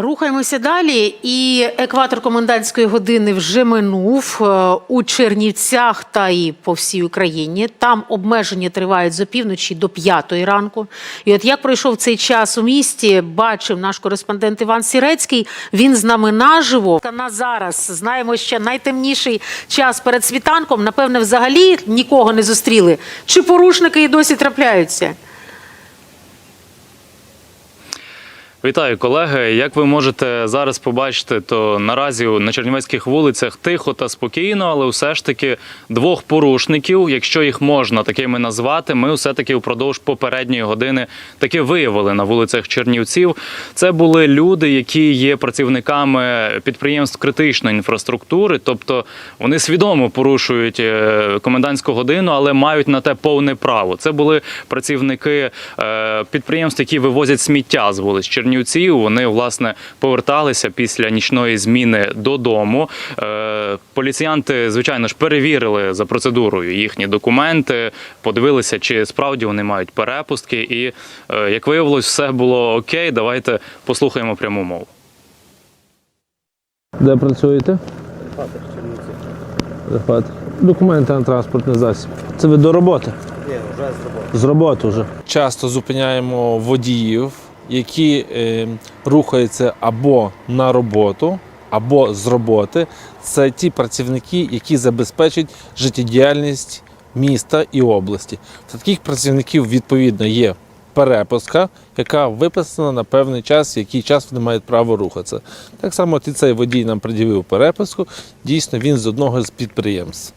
Рухаємося далі, і екватор комендантської години вже минув е, у Чернівцях та і по всій Україні. Там обмеження тривають з опівночі до п'ятої ранку. І от як пройшов цей час у місті, бачив наш кореспондент Іван Сірецький. Він з нами наживо. На зараз знаємо, що найтемніший час перед світанком. Напевне, взагалі нікого не зустріли. Чи порушники і досі трапляються? Вітаю, колеги. Як ви можете зараз побачити, то наразі на чернівецьких вулицях тихо та спокійно, але все ж таки двох порушників, якщо їх можна такими назвати, ми все таки впродовж попередньої години таки виявили на вулицях Чернівців. Це були люди, які є працівниками підприємств критичної інфраструктури, тобто вони свідомо порушують е, комендантську годину, але мають на те повне право. Це були працівники е, підприємств, які вивозять сміття з вулиць Чернівців. Вони власне поверталися після нічної зміни додому. Е, Поліціянти, звичайно ж, перевірили за процедурою їхні документи, подивилися, чи справді вони мають перепустки. І е, як виявилось, все було окей. Давайте послухаємо пряму мову. Де працюєте? Захват. Документи на транспортний засіб. Це ви до роботи? Ні, вже з роботи. З роботи вже. часто зупиняємо водіїв, які е, рухаються або на роботу, або з роботи. Це ті працівники, які забезпечують життєдіяльність міста і області. Та таких працівників відповідно є перепустка, яка виписана на певний час, який час вони мають право рухатися. Так само і цей водій нам пред'явив перепуску. Дійсно, він з одного з підприємств.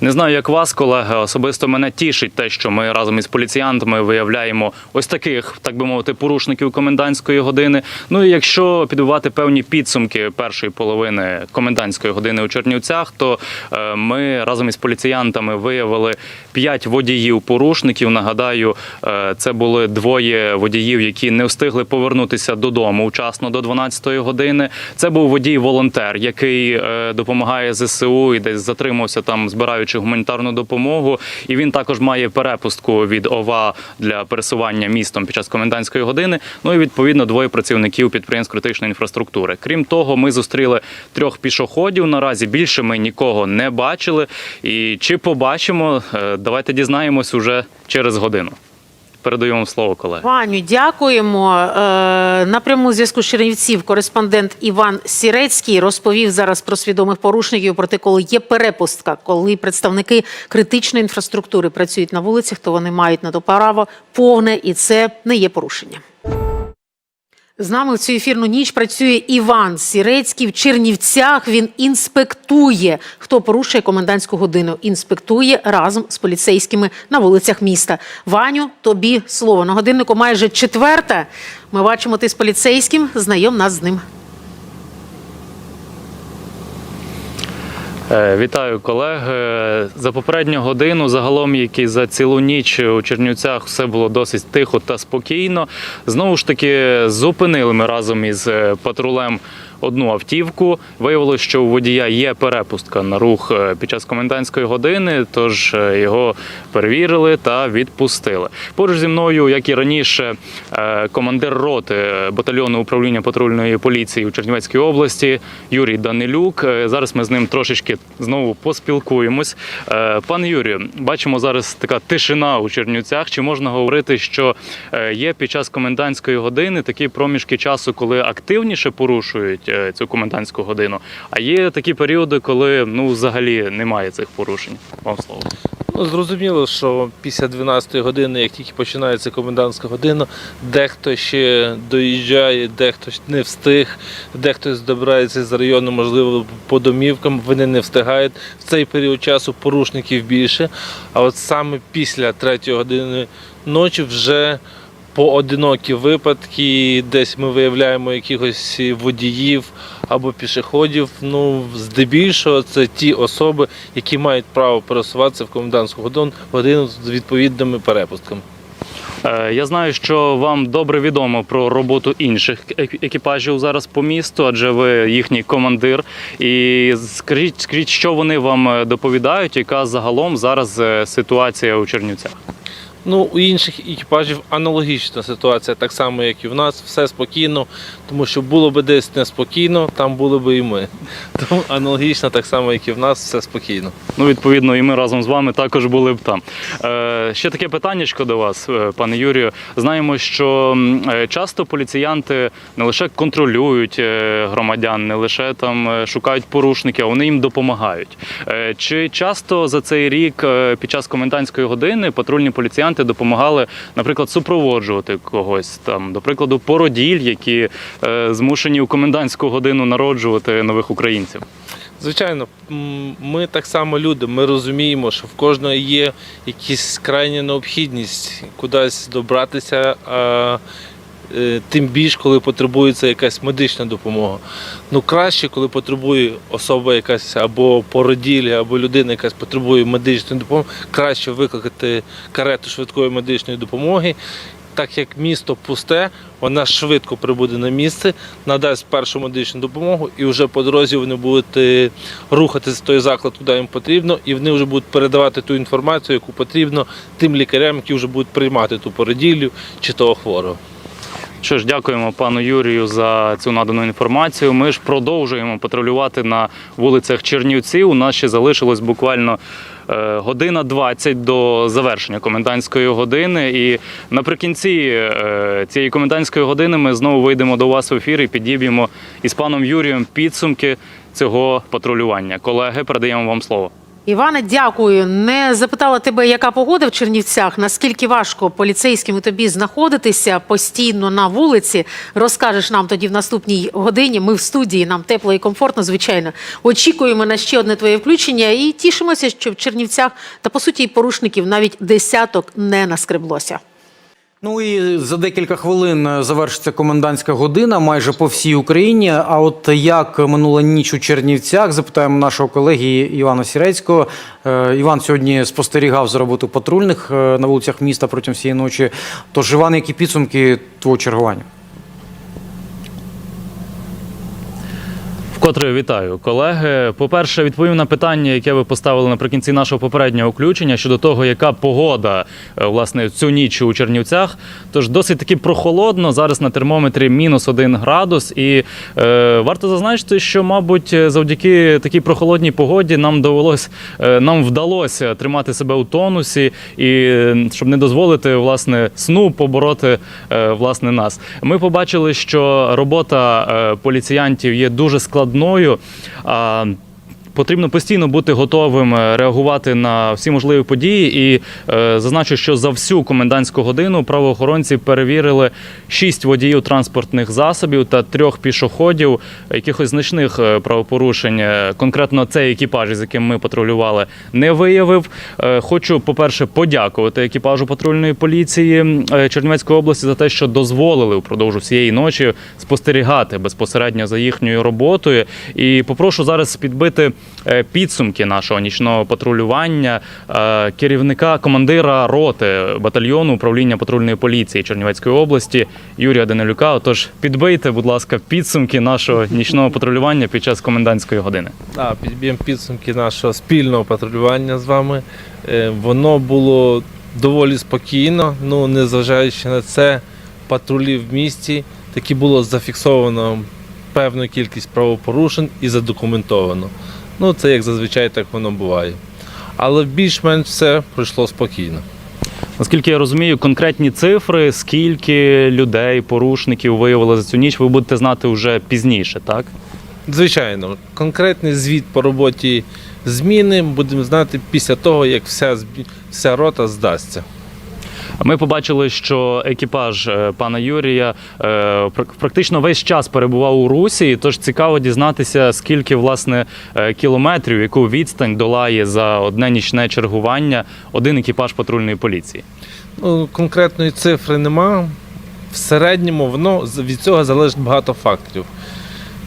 Не знаю, як вас, колеги, особисто мене тішить те, що ми разом із поліціянтами виявляємо ось таких, так би мовити, порушників комендантської години. Ну і якщо підбивати певні підсумки першої половини комендантської години у Чернівцях, то е, ми разом із поліціянтами виявили п'ять водіїв порушників. Нагадаю, е, це були двоє водіїв, які не встигли повернутися додому вчасно до 12-ї години. Це був водій-волонтер, який е, допомагає ЗСУ і десь затримався там, збираючи гуманітарну допомогу. І він також має перепустку від ОВА для пересування містом під час комендантської години. Ну і відповідно двоє працівників підприємств критичної інфраструктури. Крім того, ми зустріли трьох пішоходів. Наразі більше ми нікого не бачили. І чи побачимо, е, давайте дізнаємось уже через годину. Передаю вам слово, колеги. Ваню, дякуємо. На Напряму зв'язку з Чернівців кореспондент Іван Сірецький розповів зараз про свідомих порушників, про те, коли є перепустка, коли представники критичної інфраструктури працюють на вулицях, то вони мають на то право повне, і це не є порушення. З нами в цю ефірну ніч працює Іван Сірецький в Чернівцях. Він інспектує, хто порушує комендантську годину. Інспектує разом з поліцейськими на вулицях міста. Ваню, тобі слово. На годиннику майже четверта. Ми бачимо, ти з поліцейським. Знайом нас з ним. Вітаю колеги. За попередню годину, загалом, як і за цілу ніч у Чернівцях, все було досить тихо та спокійно. Знову ж таки, зупинили ми разом із е, патрулем одну автівку. Виявилося, що у водія є перепустка на рух е, під час комендантської години, тож е, його перевірили та відпустили. Поруч зі мною, як і раніше, е, командир роти батальйону управління патрульної поліції у Чернівецькій області Юрій Данилюк. Зараз ми з ним трошечки знову поспілкуємось. Пане Юрію, бачимо зараз така тишина у Чернівцях. Чи можна говорити, що є під час комендантської години такі проміжки часу, коли активніше порушують цю комендантську годину? А є такі періоди, коли ну взагалі немає цих порушень? Вам слово. Ну, зрозуміло, що після 12-ї години, як тільки починається комендантська година, дехто ще доїжджає, дехто не встиг, дехто добирається з району, можливо, по домівкам, вони не встигають. В цей період часу порушників більше. А от саме після 3 години ночі вже поодинокі випадки, десь ми виявляємо якихось водіїв або пішоходів. Ну, здебільшого це ті особи, які мають право пересуватися в комендантську годину, з відповідними перепустками. Е, Я знаю, що вам добре відомо про роботу інших екіпажів зараз по місту, адже ви їхній командир. І скажіть, скажіть, що вони вам е, доповідають, яка загалом зараз е, ситуація у Чернівцях? Ну, у інших екіпажів аналогічна ситуація, так само, як і в нас, все спокійно, тому що було би десь неспокійно, там були би і ми. Тому аналогічно, так само, як і в нас, все спокійно. Ну, відповідно, і ми разом з вами також були б там. Е, ще таке питання до вас, е, пане Юрію. Знаємо, що е, часто поліціянти не лише контролюють е, громадян, не лише там шукають порушників, а вони їм допомагають. Чи часто за цей рік під час комендантської години патрульні поліціянти допомагали, наприклад, супроводжувати когось там, до прикладу, породіль, які е, змушені у комендантську годину народжувати нових українців? Звичайно, ми так само люди, ми розуміємо, що в кожного є якась крайня необхідність кудись добратися, е, тим більш, коли потребується якась медична допомога. Ну краще, коли потребує особа якась або породілля, або людина, якась потребує медичної допомоги, краще викликати карету швидкої медичної допомоги. Так як місто пусте, вона швидко прибуде на місце, надасть першу медичну допомогу, і вже по дорозі вони будуть е, рухатися той заклад, куди їм потрібно, і вони вже будуть передавати ту інформацію, яку потрібно тим лікарям, які вже будуть приймати ту породіллю чи того хворого. Що ж, дякуємо пану Юрію за цю надану інформацію. Ми ж продовжуємо патрулювати на вулицях Чернівців. У нас ще залишилось буквально е, година 20 до завершення комендантської години. І наприкінці е, цієї комендантської години ми знову вийдемо до вас в ефір і підіб'ємо із паном Юрієм підсумки цього патрулювання. Колеги, передаємо вам слово. Іване, дякую. Не запитала тебе, яка погода в Чернівцях. Наскільки важко поліцейським і тобі знаходитися постійно на вулиці? Розкажеш нам тоді в наступній годині. Ми в студії, нам тепло і комфортно, звичайно. Очікуємо на ще одне твоє включення і тішимося, що в Чернівцях та по суті порушників навіть десяток не наскреблося. Ну і за декілька хвилин е, завершиться комендантська година майже по всій Україні. А от як минула ніч у Чернівцях, запитаємо нашого колеги Івана Сірецького. Е, Іван сьогодні спостерігав за роботу патрульних е, на вулицях міста протягом всієї ночі. Тож, Іван, які підсумки твого чергування? Вкотре вітаю, колеги. По-перше, відповім на питання, яке ви поставили наприкінці нашого попереднього включення щодо того, яка погода е, власне цю ніч у Чернівцях. Тож досить таки прохолодно. Зараз на термометрі мінус один градус. І е, варто зазначити, що, мабуть, завдяки такій прохолодній погоді нам довелось, е, нам вдалося тримати себе у тонусі і щоб не дозволити власне сну побороти е, власне нас. Ми побачили, що робота е, поліціянтів є дуже складною. А, Потрібно постійно бути готовим е, реагувати на всі можливі події. І е, зазначу, що за всю комендантську годину правоохоронці перевірили шість водіїв транспортних засобів та трьох пішоходів. Якихось значних е, правопорушень. е, Конкретно цей екіпаж, з яким ми патрулювали, не виявив. Е, хочу, по-перше, подякувати екіпажу патрульної поліції Чернівецької області за те, що дозволили впродовж всієї ночі спостерігати безпосередньо за їхньою роботою. І попрошу зараз підбити підсумки нашого нічного патрулювання е, керівника командира роти батальйону управління патрульної поліції Чернівецької області Юрія Данилюка. Отож, підбийте, будь ласка, підсумки нашого нічного патрулювання під час комендантської години. Да, підб'ємо підсумки нашого спільного патрулювання з вами. Е, Воно було доволі спокійно, ну незважаючи на це, патрулі в місті таки було зафіксовано певну кількість правопорушень і задокументовано. Ну, це як зазвичай так воно буває. Але більш-менш все пройшло спокійно. Наскільки я розумію, конкретні цифри, скільки людей, порушників виявили за цю ніч, ви будете знати вже пізніше, так? Звичайно, конкретний звіт по роботі зміни будемо знати після того, як вся, вся рота здасться. Ми побачили, що екіпаж е, пана Юрія е, практично весь час перебував у Русі. Тож цікаво дізнатися, скільки власне е, кілометрів, яку відстань долає за одне нічне чергування один екіпаж патрульної поліції. Ну, конкретної цифри нема. В середньому воно від цього залежить багато факторів.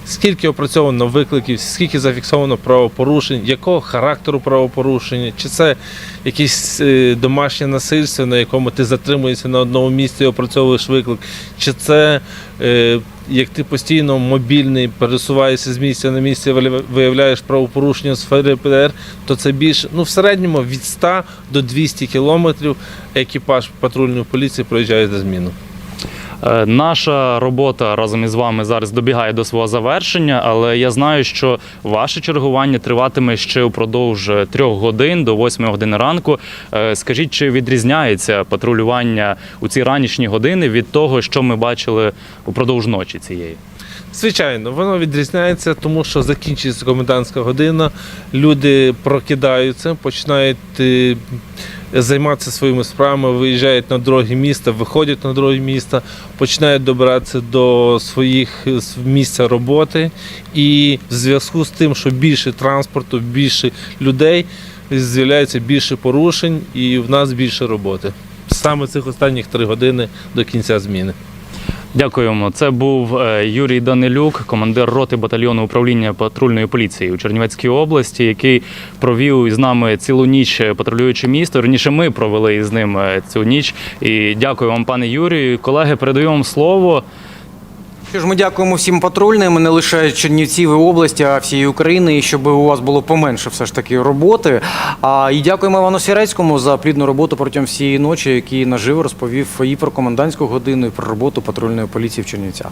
Скільки опрацьовано викликів, скільки зафіксовано правопорушень, якого характеру правопорушення, чи це якесь е, домашнє насильство, на якому ти затримуєшся на одному місці і опрацьовуєш виклик, чи це е, як ти постійно мобільний, пересуваєшся з місця на місце, виявляєш правопорушення в сфері ПДР, то це більше ну в середньому від 100 до 200 кілометрів екіпаж патрульної поліції проїжджає за зміну. Е, Наша робота разом із вами зараз добігає до свого завершення, але я знаю, що ваше чергування триватиме ще упродовж е, трьох годин до восьмої години ранку. Е, Скажіть, чи відрізняється патрулювання у ці ранішні години від того, що ми бачили упродовж ночі цієї? Звичайно, воно відрізняється, тому що закінчується комендантська година, люди прокидаються, починають займатися своїми справами, виїжджають на дороги міста, виходять на дороги міста, починають добиратися до своїх е, місця роботи. І в зв'язку з тим, що більше транспорту, більше людей, з'являється більше порушень і в нас більше роботи. Саме цих останніх три години до кінця зміни. Дякуємо. Це був е, Юрій Данилюк, командир роти батальйону управління патрульної поліції у Чернівецькій області, який провів із нами цілу ніч е, патрулюючи місто. Раніше ми провели із ним е, цю ніч. І дякую вам, пане Юрію. Колеги, передаю вам слово. Що ж, ми дякуємо всім патрульним, не лише Чернівців і області, а всієї України, і щоб у вас було поменше все ж таки роботи. А і дякуємо Івану Сірецькому за плідну роботу протягом всієї ночі, який наживо розповів і про комендантську годину, і про роботу патрульної поліції в Чернівцях.